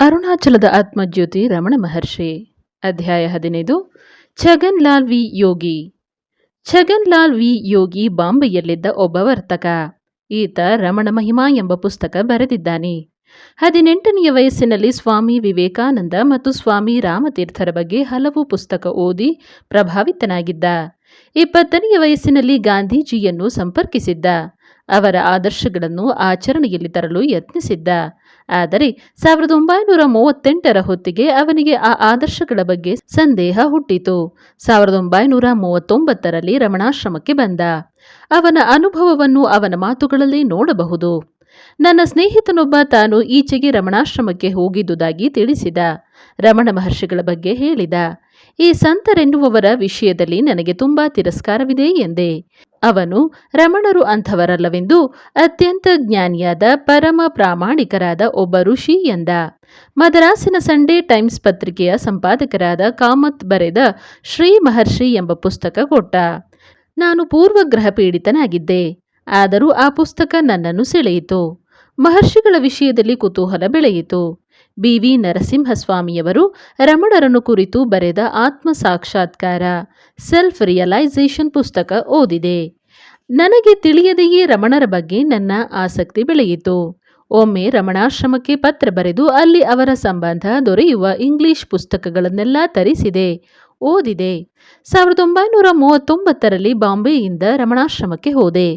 ಅರುಣಾಚಲದ ಆತ್ಮಜ್ಯೋತಿ ರಮಣ ಮಹರ್ಷಿ. ಅಧ್ಯಾಯ ಹದಿನೈದು. Chhagan Lal V Yogi. Chhagan Lal V Yogi ಬಾಂಬೆಯಲ್ಲಿದ್ದ ಒಬ್ಬ ವರ್ತಕ. ಈತ ರಮಣ ಮಹಿಮಾ ಎಂಬ ಪುಸ್ತಕ ಬರೆದಿದ್ದಾನೆ. ಹದಿನೆಂಟನೆಯ ವಯಸ್ಸಿನಲ್ಲಿ ಸ್ವಾಮಿ ವಿವೇಕಾನಂದ ಮತ್ತು ಸ್ವಾಮಿ ರಾಮತೀರ್ಥರ ಬಗ್ಗೆ ಹಲವು ಪುಸ್ತಕ ಓದಿ ಪ್ರಭಾವಿತನಾಗಿದ್ದ. ಇಪ್ಪತ್ತನೆಯ ವಯಸ್ಸಿನಲ್ಲಿ ಗಾಂಧೀಜಿಯನ್ನು ಸಂಪರ್ಕಿಸಿದ್ದ. ಅವರ ಆದರ್ಶಗಳನ್ನು ಆಚರಣೆಯಲ್ಲಿ ತರಲು ಯತ್ನಿಸಿದ್ದ. ಆದರೆ ಸಾವಿರದ ಒಂಬೈನೂರ ಮೂವತ್ತೆಂಟರ ಹೊತ್ತಿಗೆ ಅವನಿಗೆ ಆ ಆದರ್ಶಗಳ ಬಗ್ಗೆ ಸಂದೇಹ ಹುಟ್ಟಿತು. ಸಾವಿರದ ಒಂಬೈನೂರ ಮೂವತ್ತೊಂಬತ್ತರಲ್ಲಿ ರಮಣಾಶ್ರಮಕ್ಕೆ ಬಂದ. ಅವನ ಅನುಭವವನ್ನು ಅವನ ಮಾತುಗಳಲ್ಲಿ ನೋಡಬಹುದು. ನನ್ನ ಸ್ನೇಹಿತನೊಬ್ಬ ತಾನು ಈಚೆಗೆ ರಮಣಾಶ್ರಮಕ್ಕೆ ಹೋಗಿದ್ದುದಾಗಿ ತಿಳಿಸಿದ. ರಮಣ ಮಹರ್ಷಿಗಳ ಬಗ್ಗೆ ಹೇಳಿದ. ಈ ಸಂತರೆನ್ನುವವರ ವಿಷಯದಲ್ಲಿ ನನಗೆ ತುಂಬಾ ತಿರಸ್ಕಾರವಿದೆ ಎಂದೆ. ಅವನು ರಮಣರು ಅಂಥವರಲ್ಲವೆಂದು ಅತ್ಯಂತ ಜ್ಞಾನಿಯಾದ ಪರಮ ಪ್ರಾಮಾಣಿಕರಾದ ಒಬ್ಬ ಋಷಿ ಎಂದ. ಮದ್ರಾಸಿನ ಸಂಡೇ ಟೈಮ್ಸ್ ಪತ್ರಿಕೆಯ ಸಂಪಾದಕರಾದ ಕಾಮತ್ ಬರೆದ ಶ್ರೀ ಮಹರ್ಷಿ ಎಂಬ ಪುಸ್ತಕ ಕೊಟ್ಟ. ನಾನು ಪೂರ್ವಗ್ರಹ ಪೀಡಿತನಾಗಿದ್ದೆ ಆದರೂ ಆ ಪುಸ್ತಕ ನನ್ನನ್ನು ಸೆಳೆಯಿತು. ಮಹರ್ಷಿಗಳ ವಿಷಯದಲ್ಲಿ ಕುತೂಹಲ ಬೆಳೆಯಿತು. ಬಿ ವಿ ನರಸಿಂಹಸ್ವಾಮಿಯವರು ರಮಣರನ್ನು ಕುರಿತು ಬರೆದ ಆತ್ಮ ಸಾಕ್ಷಾತ್ಕಾರ ಸೆಲ್ಫ್ ರಿಯಲೈಸೇಷನ್ ಪುಸ್ತಕ ಓದಿದೆ. ನನಗೆ ತಿಳಿಯದೆಯೇ ರಮಣರ ಬಗ್ಗೆ ನನ್ನ ಆಸಕ್ತಿ ಬೆಳೆಯಿತು. ಒಮ್ಮೆ ರಮಣಾಶ್ರಮಕ್ಕೆ ಪತ್ರ ಬರೆದು ಅಲ್ಲಿ ಅವರ ಸಂಬಂಧ ದೊರೆಯುವ ಇಂಗ್ಲಿಷ್ ಪುಸ್ತಕಗಳನ್ನೆಲ್ಲ ತರಿಸಿದೆ, ಓದಿದೆ. ಸಾವಿರದ ಒಂಬೈನೂರ ಮೂವತ್ತೊಂಬತ್ತರಲ್ಲಿ ಬಾಂಬೆಯಿಂದ ರಮಣಾಶ್ರಮಕ್ಕೆ ಹೋದೆ.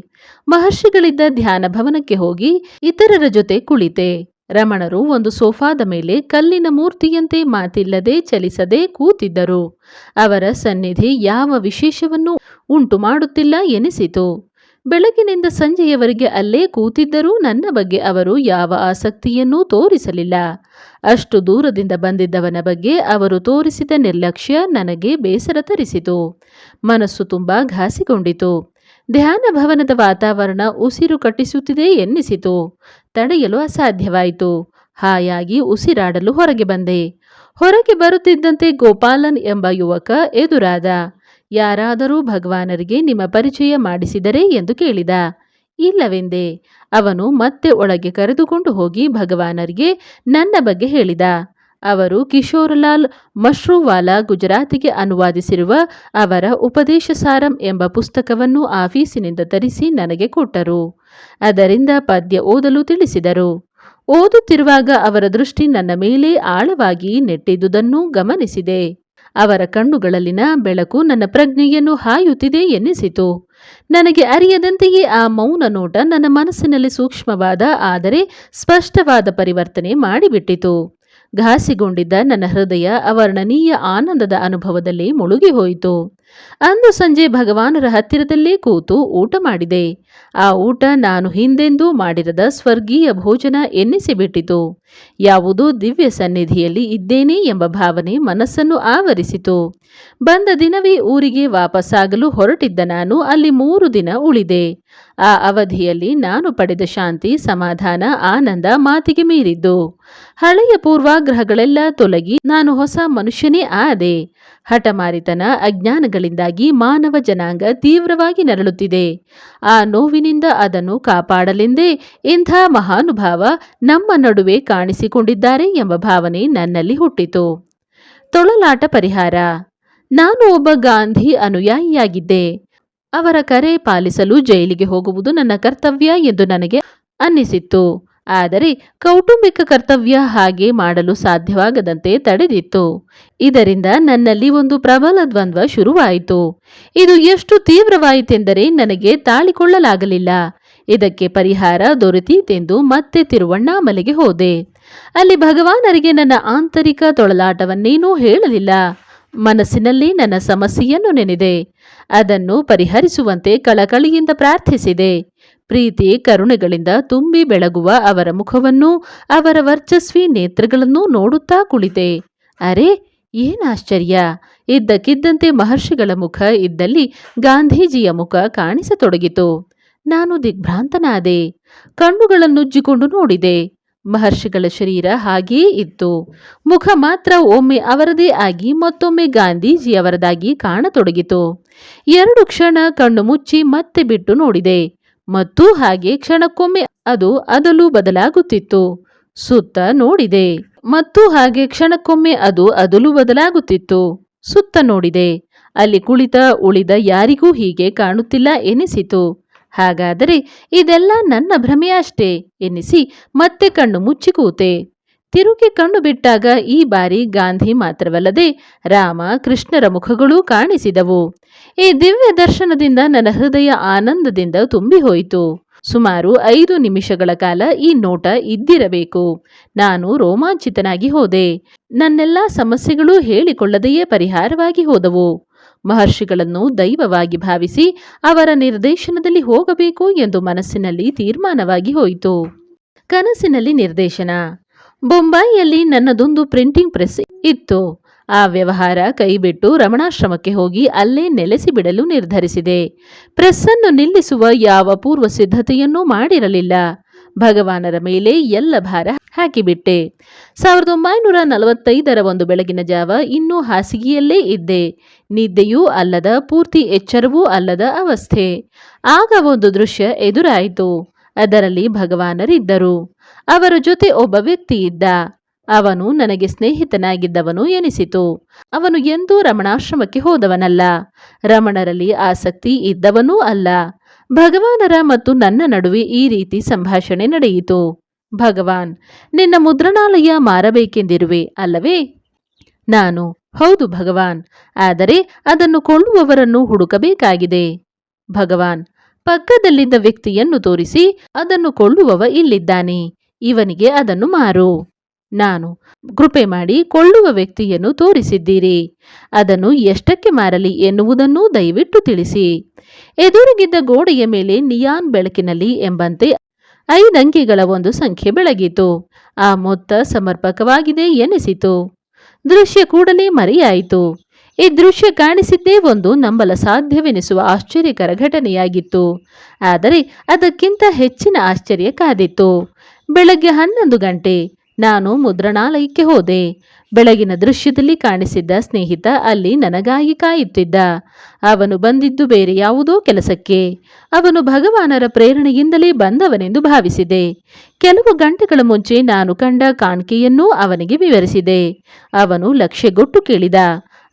ಮಹರ್ಷಿಗಳಿದ್ದ ಧ್ಯಾನ ಭವನಕ್ಕೆ ಹೋಗಿ ಇತರರ ಜೊತೆ ಕುಳಿತೆ. ರಮಣರು ಒಂದು ಸೋಫಾದ ಮೇಲೆ ಕಲ್ಲಿನ ಮೂರ್ತಿಯಂತೆ ಮಾತಿಲ್ಲದೆ ಚಲಿಸದೆ ಕೂತಿದ್ದರು. ಅವರ ಸನ್ನಿಧಿ ಯಾವ ವಿಶೇಷವನ್ನು ಉಂಟು ಮಾಡುತ್ತಿಲ್ಲ ಎನಿಸಿತು. ಬೆಳಗಿನಿಂದ ಸಂಜೆಯವರೆಗೆ ಅಲ್ಲೇ ಕೂತಿದ್ದರೂ ನನ್ನ ಬಗ್ಗೆ ಅವರು ಯಾವ ಆಸಕ್ತಿಯನ್ನೂ ತೋರಿಸಲಿಲ್ಲ. ಅಷ್ಟು ದೂರದಿಂದ ಬಂದಿದ್ದವನ ಬಗ್ಗೆ ಅವರು ತೋರಿಸಿದ ನಿರ್ಲಕ್ಷ್ಯ ನನಗೆ ಬೇಸರ ತರಿಸಿತು. ಮನಸ್ಸು ತುಂಬ ಘಾಸಿಗೊಂಡಿತು. ಧ್ಯಾನ ಭವನದ ವಾತಾವರಣ ಉಸಿರು ಕಟ್ಟಿಸುತ್ತಿದೆ ಎನ್ನಿಸಿತು. ತಡೆಯಲು ಅಸಾಧ್ಯವಾಯಿತು. ಹಾಯಾಗಿ ಉಸಿರಾಡಲು ಹೊರಗೆ ಬಂದೆ. ಹೊರಗೆ ಬರುತ್ತಿದ್ದಂತೆ ಗೋಪಾಲನ್ ಎಂಬ ಯುವಕ ಎದುರಾದ. ಯಾರಾದರೂ ಭಗವಾನರಿಗೆ ನಿಮ್ಮ ಪರಿಚಯ ಮಾಡಿಸಿದರೆ ಎಂದು ಕೇಳಿದ. ಇಲ್ಲವೆಂದೆ, ಅವನು ಮತ್ತೆ ಒಳಗೆ ಕರೆದುಕೊಂಡು ಹೋಗಿ ಭಗವಾನರಿಗೆ ನನ್ನ ಬಗ್ಗೆ ಹೇಳಿದ. ಅವರು ಕಿಶೋರ್ಲಾಲ್ ಮಶ್ರೂವಾಲಾ ಗುಜರಾತಿಗೆ ಅನುವಾದಿಸಿರುವ ಅವರ ಉಪದೇಶ ಸಾರಂ ಎಂಬ ಪುಸ್ತಕವನ್ನು ಆಫೀಸಿನಿಂದ ತರಿಸಿ ನನಗೆ ಕೊಟ್ಟರು. ಅದರಿಂದ ಪದ್ಯ ಓದಲು ತಿಳಿಸಿದರು. ಓದುತ್ತಿರುವಾಗ ಅವರ ದೃಷ್ಟಿ ನನ್ನ ಮೇಲೆ ಆಳವಾಗಿ ನೆಟ್ಟಿದ್ದುದನ್ನು ಗಮನಿಸಿದೆ. ಅವರ ಕಣ್ಣುಗಳಲ್ಲಿನ ಬೆಳಕು ನನ್ನ ಪ್ರಜ್ಞೆಯನ್ನು ಹಾಯುತ್ತಿದೆ ಎನ್ನಿಸಿತು. ನನಗೆ ಅರಿಯದಂತೆಯೇ ಆ ಮೌನ ನೋಟ ನನ್ನ ಮನಸ್ಸಿನಲ್ಲಿ ಸೂಕ್ಷ್ಮವಾದ, ಆದರೆ ಸ್ಪಷ್ಟವಾದ ಪರಿವರ್ತನೆ ಮಾಡಿಬಿಟ್ಟಿತು. ಘಾಸಿಗೊಂಡಿದ್ದ ನನ್ನ ಹೃದಯ ಅವರ್ಣನೀಯ ಆನಂದದ ಅನುಭವದಲ್ಲಿ ಮುಳುಗಿ ಹೋಯಿತು ಅಂದು ಸಂಜೆ ಭಗವಾನರ ಹತ್ತಿರದಲ್ಲೇ ಕೂತು ಊಟ ಮಾಡಿದೆ. ಆ ಊಟ ನಾನು ಹಿಂದೆಂದೂ ಮಾಡಿರದ ಸ್ವರ್ಗೀಯ ಭೋಜನ ಎನ್ನಿಸಿಬಿಟ್ಟಿತು. ಯಾವುದೋ ದಿವ್ಯ ಸನ್ನಿಧಿಯಲ್ಲಿ ಇದ್ದೇನೆ ಎಂಬ ಭಾವನೆ ಮನಸ್ಸನ್ನು ಆವರಿಸಿತು. ಬಂದ ದಿನವೇ ಊರಿಗೆ ವಾಪಸ್ಸಾಗಲು ಹೊರಟಿದ್ದ ನಾನು ಅಲ್ಲಿ ಮೂರು ದಿನ ಉಳಿದೆ. ಆ ಅವಧಿಯಲ್ಲಿ ನಾನು ಪಡೆದ ಶಾಂತಿ, ಸಮಾಧಾನ, ಆನಂದ ಮಾತಿಗೆ ಮೀರಿದ್ದು. ಹಳೆಯ ಪೂರ್ವಾಗ್ರಹಗಳೆಲ್ಲ ತೊಲಗಿ ನಾನು ಹೊಸ ಮನುಷ್ಯನೇ ಆದೆ. ಹಠಮಾರಿತನ ಅಜ್ಞಾನಗಳಿಂದಾಗಿ ಮಾನವ ಜನಾಂಗ ತೀವ್ರವಾಗಿ ನರಳುತ್ತಿದೆ. ಆ ನೋವಿನಿಂದ ಅದನ್ನು ಕಾಪಾಡಲೆಂದೇ ಇಂಥ ಮಹಾನುಭಾವ ನಮ್ಮ ನಡುವೆ ಕಾಣಿಸಿಕೊಂಡಿದ್ದಾರೆ ಎಂಬ ಭಾವನೆ ನನ್ನಲ್ಲಿ ಹುಟ್ಟಿತು. ತೊಳಲಾಟ ಪರಿಹಾರ. ನಾನು ಒಬ್ಬ ಗಾಂಧಿ ಅನುಯಾಯಿಯಾಗಿದ್ದೆ. ಅವರ ಕರೆ ಪಾಲಿಸಲು ಜೈಲಿಗೆ ಹೋಗುವುದು ನನ್ನ ಕರ್ತವ್ಯ ಎಂದು ನನಗೆ ಅನ್ನಿಸಿತ್ತು. ಆದರೆ ಕೌಟುಂಬಿಕ ಕರ್ತವ್ಯ ಹಾಗೆ ಮಾಡಲು ಸಾಧ್ಯವಾಗದಂತೆ ತಡೆದಿತ್ತು. ಇದರಿಂದ ನನ್ನಲ್ಲಿ ಒಂದು ಪ್ರಬಲ ದ್ವಂದ್ವ ಶುರುವಾಯಿತು. ಇದು ಎಷ್ಟು ತೀವ್ರವಾಯಿತೆಂದರೆ ನನಗೆ ತಾಳಿಕೊಳ್ಳಲಾಗಲಿಲ್ಲ. ಇದಕ್ಕೆ ಪರಿಹಾರ ದೊರೆತೀತೆಂದು ಮತ್ತೆ ತಿರುವಣ್ಣಾಮಲೆಗೆ ಹೋದೆ. ಅಲ್ಲಿ ಭಗವಾನರಿಗೆ ನನ್ನ ಆಂತರಿಕ ತೊಳಲಾಟವನ್ನೇನೂ ಹೇಳಲಿಲ್ಲ. ಮನಸ್ಸಿನಲ್ಲಿ ನನ್ನ ಸಮಸ್ಯೆಯನ್ನು ನೆನೆದೆ, ಅದನ್ನು ಪರಿಹರಿಸುವಂತೆ ಕಳಕಳಿಯಿಂದ ಪ್ರಾರ್ಥಿಸಿದೆ. ಪ್ರೀತಿ ಕರುಣೆಗಳಿಂದ ತುಂಬಿ ಬೆಳಗುವ ಅವರ ಮುಖವನ್ನು, ಅವರ ವರ್ಚಸ್ವಿ ನೇತ್ರಗಳನ್ನು ನೋಡುತ್ತಾ ಕುಳಿತೆ. ಅರೆ ಏನಾಶ್ಚರ್ಯ ಇದ್ದಕ್ಕಿದ್ದಂತೆ ಮಹರ್ಷಿಗಳ ಮುಖ ಇದ್ದಲ್ಲಿ ಗಾಂಧೀಜಿಯ ಮುಖ ಕಾಣಿಸತೊಡಗಿತು. ನಾನು ದಿಗ್ಭ್ರಾಂತನಾದೆ. ಕಣ್ಣುಗಳನ್ನುಜ್ಜಿಕೊಂಡು ನೋಡಿದೆ. ಮಹರ್ಷಿಗಳ ಶರೀರ ಹಾಗೆಯೇ ಇತ್ತು. ಮುಖ ಮಾತ್ರ ಒಮ್ಮೆ ಅವರದೇ ಆಗಿ ಮತ್ತೊಮ್ಮೆ ಗಾಂಧೀಜಿಯವರದಾಗಿ ಕಾಣತೊಡಗಿತು. ಎರಡು ಕ್ಷಣ ಕಣ್ಣು ಮುಚ್ಚಿ ಮತ್ತೆ ಬಿಟ್ಟು ನೋಡಿದೆ. ಮತ್ತು ಹಾಗೆ ಕ್ಷಣಕ್ಕೊಮ್ಮೆ ಅದು ಅದಲು ಬದಲಾಗುತ್ತಿತ್ತು. ಸುತ್ತ ನೋಡಿದೆ. ಮತ್ತು ಹಾಗೆ ಕ್ಷಣಕ್ಕೊಮ್ಮೆ ಅದು ಅದಲು ಬದಲಾಗುತ್ತಿತ್ತು. ಸುತ್ತ ನೋಡಿದೆ. ಅಲ್ಲಿ ಕುಳಿತ ಉಳಿದ ಯಾರಿಗೂ ಹೀಗೆ ಕಾಣುತ್ತಿಲ್ಲ ಎನಿಸಿತು. ಹಾಗಾದರೆ ಇದೆಲ್ಲ ನನ್ನ ಭ್ರಮೆಯಷ್ಟೇ ಎನ್ನಿಸಿ ಮತ್ತೆ ಕಣ್ಣು ಮುಚ್ಚಿ ಕೂತೆ. ತಿರುಗಿ ಕಣ್ಣು ಬಿಟ್ಟಾಗ ಈ ಬಾರಿ ಗಾಂಧಿ ಮಾತ್ರವಲ್ಲದೆ ರಾಮ, ಕೃಷ್ಣರ ಮುಖಗಳೂ ಕಾಣಿಸಿದವು. ಈ ದಿವ್ಯ ದರ್ಶನದಿಂದ ನನ್ನ ಹೃದಯ ಆನಂದದಿಂದ ತುಂಬಿ ಹೋಯಿತು ಸುಮಾರು ಐದು ನಿಮಿಷಗಳ ಕಾಲ ಈ ನೋಟ ಇದ್ದಿರಬೇಕು. ನಾನು ರೋಮಾಂಚಿತನಾಗಿ ಹೋದೆ. ನನ್ನೆಲ್ಲ ಸಮಸ್ಯೆಗಳು ಹೇಳಿಕೊಳ್ಳದೆಯೇ ಪರಿಹಾರವಾಗಿ ಹೋದವು. ಮಹರ್ಷಿಗಳನ್ನು ದೈವವಾಗಿ ಭಾವಿಸಿ ಅವರ ನಿರ್ದೇಶನದಲ್ಲಿ ಹೋಗಬೇಕು ಎಂದು ಮನಸ್ಸಿನಲ್ಲಿ ತೀರ್ಮಾನವಾಗಿ ಹೋಯಿತು. ಕನಸಿನಲ್ಲಿ ನಿರ್ದೇಶನ. ಬೊಂಬಾಯಿಯಲ್ಲಿ ನನ್ನದೊಂದು ಪ್ರಿಂಟಿಂಗ್ ಪ್ರೆಸ್ ಇತ್ತು. ಆ ವ್ಯವಹಾರ ಕೈಬಿಟ್ಟು ರಮಣಾಶ್ರಮಕ್ಕೆ ಹೋಗಿ ಅಲ್ಲೇ ನೆಲೆಸಿಬಿಡಲು ನಿರ್ಧರಿಸಿದೆ. ಪ್ರೆಸ್ಸನ್ನು ನಿಲ್ಲಿಸುವ ಯಾವ ಪೂರ್ವ ಸಿದ್ಧತೆಯನ್ನೂ ಮಾಡಿರಲಿಲ್ಲ. ಭಗವಾನರ ಮೇಲೆ ಎಲ್ಲ ಭಾರ ಹಾಕಿಬಿಟ್ಟೆ. ಸಾವಿರದ ಒಂಬೈನೂರ ನಲವತ್ತೈದರ ಒಂದು ಬೆಳಗಿನ ಜಾವ ಇನ್ನೂ ಹಾಸಿಗೆಯಲ್ಲೇ ಇದ್ದೆ. ನಿದ್ದೆಯೂ ಅಲ್ಲದ ಪೂರ್ತಿ ಎಚ್ಚರವೂ ಅಲ್ಲದ ಅವಸ್ಥೆ. ಆಗ ಒಂದು ದೃಶ್ಯ ಎದುರಾಯಿತು. ಅದರಲ್ಲಿ ಭಗವಾನರಿದ್ದರು. ಅವರ ಜೊತೆ ಒಬ್ಬ ವ್ಯಕ್ತಿ ಇದ್ದ. ಅವನು ನನಗೆ ಸ್ನೇಹಿತನಾಗಿದ್ದವನು ಎನಿಸಿತು. ಅವನು ಎಂದೂ ರಮಣಾಶ್ರಮಕ್ಕೆ ಹೋದವನಲ್ಲ. ರಮಣರಲ್ಲಿ ಆಸಕ್ತಿ ಇದ್ದವನೂ ಅಲ್ಲ. ಭಗವಾನರ ಮತ್ತು ನನ್ನ ನಡುವೆ ಈ ರೀತಿ ಸಂಭಾಷಣೆ ನಡೆಯಿತು. ಭಗವಾನ್, ನಿನ್ನ ಮುದ್ರಣಾಲಯ ಮಾರಬೇಕೆಂದಿರುವೆ ಅಲ್ಲವೇ? ನಾನು, ಹೌದು ಭಗವಾನ್, ಆದರೆ ಅದನ್ನು ಕೊಳ್ಳುವವರನ್ನು ಹುಡುಕಬೇಕಾಗಿದೆ. ಭಗವಾನ್, ಪಕ್ಕದಲ್ಲಿದ್ದ ವ್ಯಕ್ತಿಯನ್ನು ತೋರಿಸಿ ಅದನ್ನು ಕೊಳ್ಳುವವ ಇಲ್ಲಿದ್ದಾನೆ, ಇವನಿಗೆ ಅದನ್ನು ಮಾರು. ನಾನು ಕೃಪೆ ಮಾಡಿ ಕೊಳ್ಳುವ ವ್ಯಕ್ತಿಯನ್ನು ತೋರಿಸಿದ್ದೀರಿ. ಅದನ್ನು ಎಷ್ಟಕ್ಕೆ ಮಾರಲಿ ಎನ್ನುವುದನ್ನೂ ದಯವಿಟ್ಟು ತಿಳಿಸಿ. ಎದುರುಗಿದ್ದ ಗೋಡೆಯ ಮೇಲೆ ನಿಯಾನ್ ಬೆಳಕಿನಲ್ಲಿ ಎಂಬಂತೆ ಐದಂಕಿಗಳ ಒಂದು ಸಂಖ್ಯೆ ಬೆಳಗಿತು. ಆ ಮೊತ್ತ ಸಮರ್ಪಕವಾಗಿದೆ ಎನಿಸಿತು. ದೃಶ್ಯ ಕೂಡಲೇ ಮರೆಯಾಯಿತು. ಈ ದೃಶ್ಯ ಕಾಣಿಸಿದ್ದೇ ಒಂದು ನಂಬಲ ಸಾಧ್ಯವೆನಿಸುವ ಆಶ್ಚರ್ಯಕರ ಘಟನೆಯಾಗಿತ್ತು. ಆದರೆ ಅದಕ್ಕಿಂತ ಹೆಚ್ಚಿನ ಆಶ್ಚರ್ಯ ಕಾದಿತ್ತು. ಬೆಳಗ್ಗೆ ಹನ್ನೊಂದು ಗಂಟೆ. ನಾನು ಮುದ್ರಣಾಲಯಕ್ಕೆ ಹೋದೆ. ಬೆಳಗಿನ ದೃಶ್ಯದಲ್ಲಿ ಕಾಣಿಸಿದ್ದ ಸ್ನೇಹಿತ ಅಲ್ಲಿ ನನಗಾಗಿ ಕಾಯುತ್ತಿದ್ದ. ಅವನು ಬಂದಿದ್ದು ಬೇರೆ ಯಾವುದೋ ಕೆಲಸಕ್ಕೆ. ಅವನು ಭಗವಾನರ ಪ್ರೇರಣೆಯಿಂದಲೇ ಬಂದವನೆಂದು ಭಾವಿಸಿದೆ. ಕೆಲವು ಗಂಟೆಗಳ ಮುಂಚೆ ನಾನು ಕಂಡ ಕಾಣಿಕೆಯನ್ನೂ ಅವನಿಗೆ ವಿವರಿಸಿದೆ. ಅವನು ಲಕ್ಷ್ಯಗೊಟ್ಟು ಕೇಳಿದ.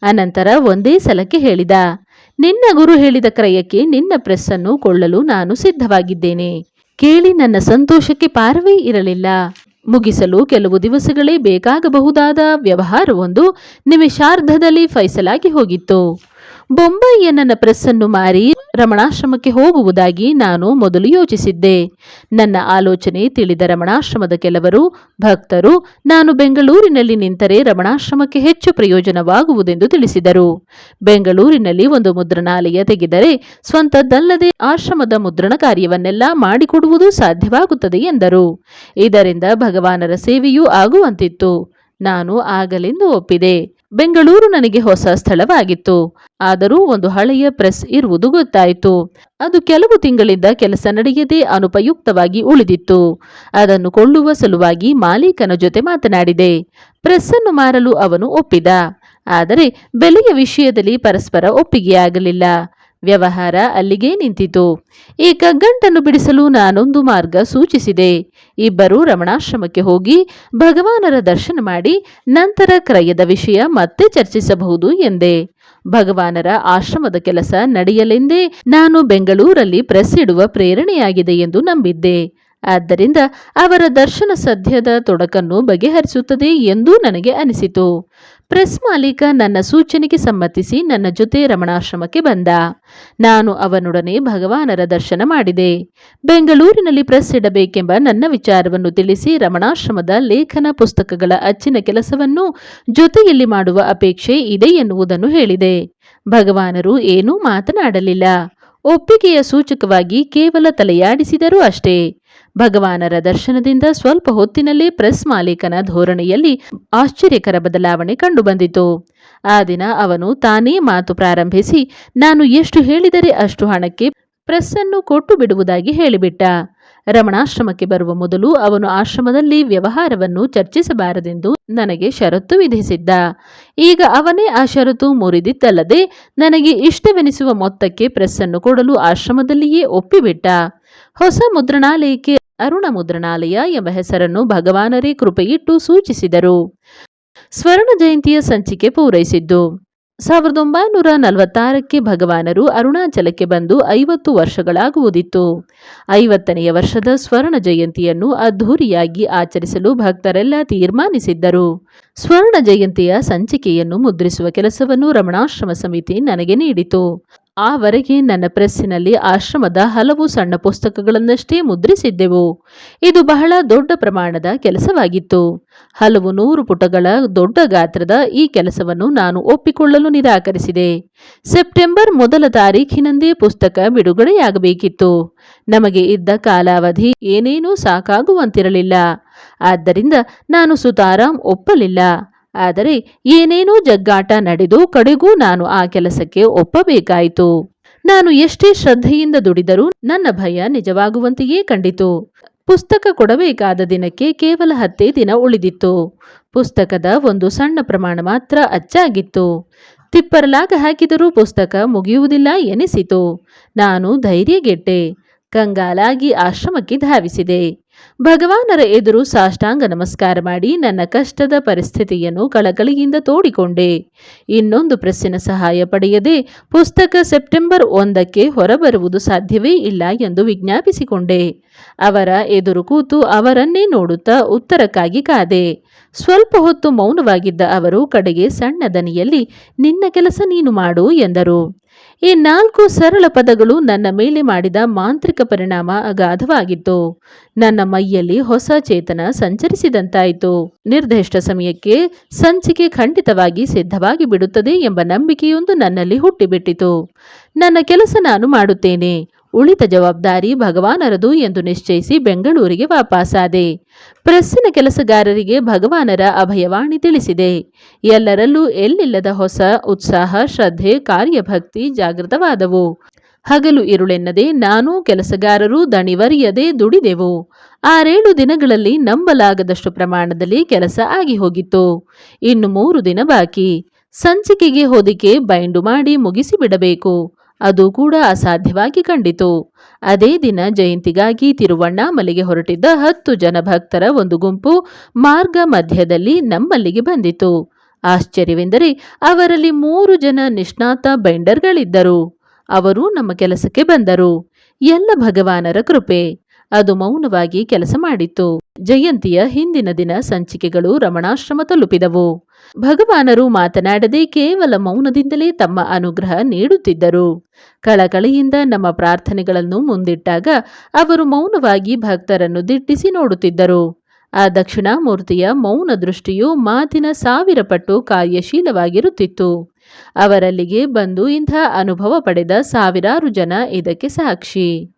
ಅನಂತರ ಒಂದೇ ಸಲಕ್ಕೆ ಹೇಳಿದ. ನಿನ್ನ ಗುರು ಹೇಳಿದ ಕ್ರಯಕ್ಕೆ ನಿನ್ನ ಪ್ರೆಸ್ಸನ್ನು ಕೊಳ್ಳಲು ನಾನು ಸಿದ್ಧವಾಗಿದ್ದೇನೆ. ಕೇಳಿ ನನ್ನ ಸಂತೋಷಕ್ಕೆ ಪಾರವೇ ಇರಲಿಲ್ಲ. ಮುಗಿಸಲು ಕೆಲವು ದಿವಸಗಳೇ ಬೇಕಾಗಬಹುದಾದ ವ್ಯವಹಾರವೊಂದು ನಿಮಿಷಾರ್ಧದಲ್ಲಿ ಫೈಸಲಾಗಿ ಹೋಗಿತ್ತು. ಬೊಂಬಾಯಿಯ ನನ್ನ ಪ್ರೆಸ್ಸನ್ನು ಮಾರಿ ರಮಣಾಶ್ರಮಕ್ಕೆ ಹೋಗುವುದಾಗಿ ನಾನು ಮೊದಲು ಯೋಚಿಸಿದ್ದೆ. ನನ್ನ ಆಲೋಚನೆ ತಿಳಿದ ರಮಣಾಶ್ರಮದ ಕೆಲವರು, ಭಕ್ತರು ನಾನು ಬೆಂಗಳೂರಿನಲ್ಲಿ ನಿಂತರೆ ರಮಣಾಶ್ರಮಕ್ಕೆ ಹೆಚ್ಚು ಪ್ರಯೋಜನವಾಗುವುದೆಂದು ತಿಳಿಸಿದರು. ಬೆಂಗಳೂರಿನಲ್ಲಿ ಒಂದು ಮುದ್ರಣಾಲಯ ತೆಗೆದರೆ ಸ್ವಂತದ್ದಲ್ಲದೆ ಆಶ್ರಮದ ಮುದ್ರಣ ಕಾರ್ಯವನ್ನೆಲ್ಲ ಮಾಡಿಕೊಡುವುದು ಸಾಧ್ಯವಾಗುತ್ತದೆ ಎಂದರು. ಇದರಿಂದ ಭಗವಾನರ ಸೇವೆಯೂ ಆಗುವಂತಿತ್ತು. ನಾನು ಆಗಲೆಂದು ಒಪ್ಪಿದೆ. ಬೆಂಗಳೂರು ನನಗೆ ಹೊಸ ಸ್ಥಳವಾಗಿತ್ತು. ಆದರೂ ಒಂದು ಹಳೆಯ ಪ್ರೆಸ್ ಇರುವುದು ಗೊತ್ತಾಯಿತು. ಅದು ಕೆಲವು ತಿಂಗಳಿಂದ ಕೆಲಸ ನಡೆಯದೆ ಅನುಪಯುಕ್ತವಾಗಿ ಉಳಿದಿತ್ತು. ಅದನ್ನು ಕೊಳ್ಳುವ ಸಲುವಾಗಿ ಮಾಲೀಕನ ಜೊತೆ ಮಾತನಾಡಿದೆ. ಪ್ರೆಸ್ಸನ್ನು ಮಾರಲು ಅವನು ಒಪ್ಪಿದ. ಆದರೆ ಬೆಲೆಯ ವಿಷಯದಲ್ಲಿ ಪರಸ್ಪರ ಒಪ್ಪಿಗೆಯಾಗಲಿಲ್ಲ. ವ್ಯವಹಾರ ಅಲ್ಲಿಗೇ ನಿಂತಿತು. ಈ ಕಗ್ಗಂಟನ್ನು ಬಿಡಿಸಲು ನಾನೊಂದು ಮಾರ್ಗ ಸೂಚಿಸಿದೆ. ಇಬ್ಬರು ರಮಣಾಶ್ರಮಕ್ಕೆ ಹೋಗಿ ಭಗವಾನರ ದರ್ಶನ ಮಾಡಿ ನಂತರ ಕ್ರಯದ ವಿಷಯ ಮತ್ತೆ ಚರ್ಚಿಸಬಹುದು ಎಂದೆ. ಭಗವಾನರ ಆಶ್ರಮದ ಕೆಲಸ ನಡೆಯಲೆಂದೇ ನಾನು ಬೆಂಗಳೂರಲ್ಲಿ ಪ್ರೆಸ್ ಇಡುವ ಪ್ರೇರಣೆಯಾಗಿದೆ ಎಂದು ನಂಬಿದ್ದೆ. ಆದ್ದರಿಂದ ಅವರ ದರ್ಶನ ಸದ್ಯದ ತೊಡಕನ್ನು ಬಗೆಹರಿಸುತ್ತದೆ ಎಂದೂ ನನಗೆ ಅನಿಸಿತು. ಪ್ರೆಸ್ ಮಾಲೀಕ ನನ್ನ ಸೂಚನೆಗೆ ಸಮ್ಮತಿಸಿ ನನ್ನ ಜೊತೆ ರಮಣಾಶ್ರಮಕ್ಕೆ ಬಂದ. ನಾನು ಅವನೊಡನೆ ಭಗವಾನರ ದರ್ಶನ ಮಾಡಿದೆ. ಬೆಂಗಳೂರಿನಲ್ಲಿ ಪ್ರೆಸ್ ಇಡಬೇಕೆಂಬ ನನ್ನ ವಿಚಾರವನ್ನು ತಿಳಿಸಿ ರಮಣಾಶ್ರಮದ ಲೇಖನ ಪುಸ್ತಕಗಳ ಅಚ್ಚಿನ ಕೆಲಸವನ್ನು ಜೊತೆಯಲ್ಲಿ ಮಾಡುವ ಅಪೇಕ್ಷೆ ಇದೆ ಎನ್ನುವುದನ್ನು ಹೇಳಿದೆ. ಭಗವಾನರು ಏನೂ ಮಾತನಾಡಲಿಲ್ಲ. ಒಪ್ಪಿಗೆಯ ಸೂಚಕವಾಗಿ ಕೇವಲ ತಲೆಯಾಡಿಸಿದರೂ ಅಷ್ಟೇ. ಭಗವಾನರ ದರ್ಶನದಿಂದ ಸ್ವಲ್ಪ ಹೊತ್ತಿನಲ್ಲೇ ಪ್ರೆಸ್ ಮಾಲೀಕನ ಧೋರಣೆಯಲ್ಲಿ ಆಶ್ಚರ್ಯಕರ ಬದಲಾವಣೆ ಕಂಡುಬಂದಿತು. ಆ ದಿನ ಅವನು ತಾನೇ ಮಾತು ಪ್ರಾರಂಭಿಸಿ, ನಾನು ಎಷ್ಟು ಹೇಳಿದರೆ ಅಷ್ಟು ಹಣಕ್ಕೆ ಪ್ರೆಸ್ಸನ್ನು ಕೊಟ್ಟು ಬಿಡುವುದಾಗಿ ಹೇಳಿಬಿಟ್ಟ. ರಮಣಾಶ್ರಮಕ್ಕೆ ಬರುವ ಮೊದಲು ಅವನು ಆಶ್ರಮದಲ್ಲಿ ವ್ಯವಹಾರವನ್ನು ಚರ್ಚಿಸಬಾರದೆಂದು ನನಗೆ ಷರತ್ತು ವಿಧಿಸಿದ್ದ. ಈಗ ಅವನೇ ಆ ಷರತ್ತು ಮುರಿದಿತ್ತಲ್ಲದೆ ನನಗೆ ಇಷ್ಟವೆನಿಸುವ ಮೊತ್ತಕ್ಕೆ ಪ್ರೆಸ್ಸನ್ನು ಕೊಡಲು ಆಶ್ರಮದಲ್ಲಿಯೇ ಒಪ್ಪಿಬಿಟ್ಟ. ಹೊಸ ಮುದ್ರಣಾಲಯಕ್ಕೆ ಅರುಣ ಮುದ್ರಣಾಲಯ ಎಂಬ ಹೆಸರನ್ನು ಭಗವಾನರೇ ಕೃಪೆಯಿಟ್ಟು ಸೂಚಿಸಿದರು. ಸ್ವರ್ಣ ಜಯಂತಿಯ ಸಂಚಿಕೆ ಪೂರೈಸಿದ್ದು. ಸಾವಿರದ ಒಂಬೈನೂರ ನಲವತ್ತಾರಕ್ಕೆ ಭಗವಾನರು ಅರುಣಾಚಲಕ್ಕೆ ಬಂದು ಐವತ್ತು ವರ್ಷಗಳಾಗುವುದಿತ್ತು ಐವತ್ತನೆಯ ವರ್ಷದ ಸ್ವರ್ಣ ಜಯಂತಿಯನ್ನು ಅದ್ಧೂರಿಯಾಗಿ ಆಚರಿಸಲು ಭಕ್ತರೆಲ್ಲ ತೀರ್ಮಾನಿಸಿದ್ದರು. ಸ್ವರ್ಣ ಜಯಂತಿಯ ಸಂಚಿಕೆಯನ್ನು ಮುದ್ರಿಸುವ ಕೆಲಸವನ್ನು ರಮಣಾಶ್ರಮ ಸಮಿತಿ ನನಗೆ ನೀಡಿತು. ಆವರೆಗೆ ನನ್ನ ಪ್ರೆಸ್ಸಿನಲ್ಲಿ ಆಶ್ರಮದ ಹಲವು ಸಣ್ಣ ಪುಸ್ತಕಗಳನ್ನಷ್ಟೇ ಮುದ್ರಿಸಿದ್ದೆವು. ಇದು ಬಹಳ ದೊಡ್ಡ ಪ್ರಮಾಣದ ಕೆಲಸವಾಗಿತ್ತು. ಹಲವು ನೂರು ಪುಟಗಳ ದೊಡ್ಡ ಗಾತ್ರದ ಈ ಕೆಲಸವನ್ನು ನಾನು ಒಪ್ಪಿಕೊಳ್ಳಲು ನಿರಾಕರಿಸಿದೆ. ಸೆಪ್ಟೆಂಬರ್ ಮೊದಲ ತಾರೀಖಿನಂದೇ ಪುಸ್ತಕ ಬಿಡುಗಡೆಯಾಗಬೇಕಿತ್ತು. ನಮಗೆ ಇದ್ದ ಕಾಲಾವಧಿ ಏನೇನೂ ಸಾಕಾಗುವಂತಿರಲಿಲ್ಲ. ಆದ್ದರಿಂದ ನಾನು ಸುತಾರಾಂ ಒಪ್ಪಲಿಲ್ಲ. ಆದರೆ ಏನೇನೋ ಜಗ್ಗಾಟ ನಡೆದು ಕಡೆಗೂ ನಾನು ಆ ಕೆಲಸಕ್ಕೆ ಒಪ್ಪಬೇಕಾಯಿತು. ನಾನು ಎಷ್ಟೇ ಶ್ರದ್ಧೆಯಿಂದ ದುಡಿದರೂ ನನ್ನ ಭಯ ನಿಜವಾಗುವಂತೆಯೇ ಕಂಡಿತು. ಪುಸ್ತಕ ಕೊಡಬೇಕಾದ ದಿನಕ್ಕೆ ಕೇವಲ ಹತ್ತೇ ದಿನ ಉಳಿದಿತ್ತು. ಪುಸ್ತಕದ ಒಂದು ಸಣ್ಣ ಪ್ರಮಾಣ ಮಾತ್ರ ಅಚ್ಚಾಗಿತ್ತು. ತಿಪ್ಪರಲಾಗ ಹಾಕಿದರೂ ಪುಸ್ತಕ ಮುಗಿಯುವುದಿಲ್ಲ ಎನಿಸಿತು. ನಾನು ಧೈರ್ಯಗೆಟ್ಟೆ. ಕಂಗಾಲಾಗಿ ಆಶ್ರಮಕ್ಕೆ ಧಾವಿಸಿದೆ. ಭಗವಾನರ ಎದುರು ಸಾಷ್ಟಾಂಗ ನಮಸ್ಕಾರ ಮಾಡಿ ನನ್ನ ಕಷ್ಟದ ಪರಿಸ್ಥಿತಿಯನ್ನು ಕಳಕಳಿಯಿಂದ ತೋಡಿಕೊಂಡೆ. ಇನ್ನೊಂದು ಪ್ರೆಸ್ಸಿನ ಸಹಾಯ ಪಡೆಯದೆ ಪುಸ್ತಕ ಸೆಪ್ಟೆಂಬರ್ ಒಂದಕ್ಕೆ ಹೊರಬರುವುದು ಸಾಧ್ಯವೇ ಇಲ್ಲ ಎಂದು ವಿಜ್ಞಾಪಿಸಿಕೊಂಡೆ. ಅವರ ಎದುರು ಕೂತು ಅವರನ್ನೇ ನೋಡುತ್ತಾ ಉತ್ತರಕ್ಕಾಗಿ ಕಾದೆ. ಸ್ವಲ್ಪ ಹೊತ್ತು ಮೌನವಾಗಿದ್ದ ಅವರು ಕಡೆಗೆ ಸಣ್ಣ ದನಿಯಲ್ಲಿ, ನಿನ್ನ ಕೆಲಸ ನೀನು ಮಾಡು ಎಂದರು. ಈ ನಾಲ್ಕು ಸರಳ ಪದಗಳು ನನ್ನ ಮೇಲೆ ಮಾಡಿದ ಮಾಂತ್ರಿಕ ಪರಿಣಾಮ ಅಗಾಧವಾಗಿತ್ತು. ನನ್ನ ಮೈಯಲ್ಲಿ ಹೊಸ ಚೇತನ ಸಂಚರಿಸಿದಂತಾಯಿತು. ನಿರ್ದಿಷ್ಟ ಸಮಯಕ್ಕೆ ಸಂಚಿಕೆ ಖಂಡಿತವಾಗಿ ಸಿದ್ಧವಾಗಿ ಬಿಡುತ್ತದೆ ಎಂಬ ನಂಬಿಕೆಯೊಂದು ನನ್ನಲ್ಲಿ ಹುಟ್ಟಿಬಿಟ್ಟಿತು. ನನ್ನ ಕೆಲಸ ನಾನು ಮಾಡುತ್ತೇನೆ. ಉಳಿದ ಜವಾಬ್ದಾರಿ ಭಗವಾನರದು ಎಂದು ನಿಶ್ಚಯಿಸಿ ಬೆಂಗಳೂರಿಗೆ ವಾಪಸ್ಸಾದೆ ಪ್ರೆಸ್ಸಿನ ಕೆಲಸಗಾರರಿಗೆ ಭಗವಾನರ ಅಭಯವಾಣಿ ತಿಳಿಸಿದೆ. ಎಲ್ಲರಲ್ಲೂ ಎಲ್ಲಿಲ್ಲದ ಹೊಸ ಉತ್ಸಾಹ, ಶ್ರದ್ಧೆ, ಕಾರ್ಯಭಕ್ತಿ ಜಾಗೃತವಾದವು. ಹಗಲು ಇರುಳೆನ್ನದೆ ನಾನು ಕೆಲಸಗಾರರು ದಣಿವರಿಯದೆ ದುಡಿದೆವು. ಆರೇಳು ದಿನಗಳಲ್ಲಿ ನಂಬಲಾಗದಷ್ಟು ಪ್ರಮಾಣದಲ್ಲಿ ಕೆಲಸ ಆಗಿ ಹೋಗಿತ್ತು. ಇನ್ನು ಮೂರು ದಿನ ಬಾಕಿ. ಸಂಚಿಕೆಗೆ ಹೊದಿಕೆ ಬೈಂಡು ಮಾಡಿ ಮುಗಿಸಿಬಿಡಬೇಕು. ಅದು ಕೂಡ ಅಸಾಧ್ಯವಾಗಿ ಕಂಡಿತು. ಅದೇ ದಿನ ಜಯಂತಿಗಾಗಿ ತಿರುವಣ್ಣಾಮಲೆಗೆ ಹೊರಟಿದ್ದ ಹತ್ತು ಜನ ಭಕ್ತರ ಒಂದು ಗುಂಪು ಮಾರ್ಗ ಮಧ್ಯದಲ್ಲಿ ನಮ್ಮಲ್ಲಿಗೆ ಬಂದಿತು. ಆಶ್ಚರ್ಯವೆಂದರೆ ಅವರಲ್ಲಿ ಮೂರು ಜನ ನಿಷ್ಣಾತ ಬೈಂಡರ್ಗಳಿದ್ದರು. ಅವರು ನಮ್ಮ ಕೆಲಸಕ್ಕೆ ಬಂದರು. ಎಲ್ಲ ಭಗವಾನರ ಕೃಪೆ. ಅದು ಮೌನವಾಗಿ ಕೆಲಸ ಮಾಡಿತ್ತು ಜಯಂತಿಯ ಹಿಂದಿನ ದಿನ ಸಂಚಿಕೆಗಳು ರಮಣಾಶ್ರಮ ತಲುಪಿದವು. ಭಗವಾನರು ಮಾತನಾಡದೆ ಕೇವಲ ಮೌನದಿಂದಲೇ ತಮ್ಮ ಅನುಗ್ರಹ ನೀಡುತ್ತಿದ್ದರು. ಕಳಕಳಿಯಿಂದ ನಮ್ಮ ಪ್ರಾರ್ಥನೆಗಳನ್ನು ಮುಂದಿಟ್ಟಾಗ ಅವರು ಮೌನವಾಗಿ ಭಕ್ತರನ್ನು ದಿಟ್ಟಿಸಿ ನೋಡುತ್ತಿದ್ದರು. ಆ ದಕ್ಷಿಣಾಮೂರ್ತಿಯ ಮೌನ ದೃಷ್ಟಿಯು ಮಾತಿನ ಸಾವಿರ ಪಟ್ಟು ಕಾರ್ಯಶೀಲವಾಗಿರುತ್ತಿತ್ತು. ಅವರಲ್ಲಿಗೆ ಬಂದು ಇಂಥ ಅನುಭವ ಪಡೆದ ಸಾವಿರಾರು ಜನ ಇದಕ್ಕೆ ಸಾಕ್ಷಿ.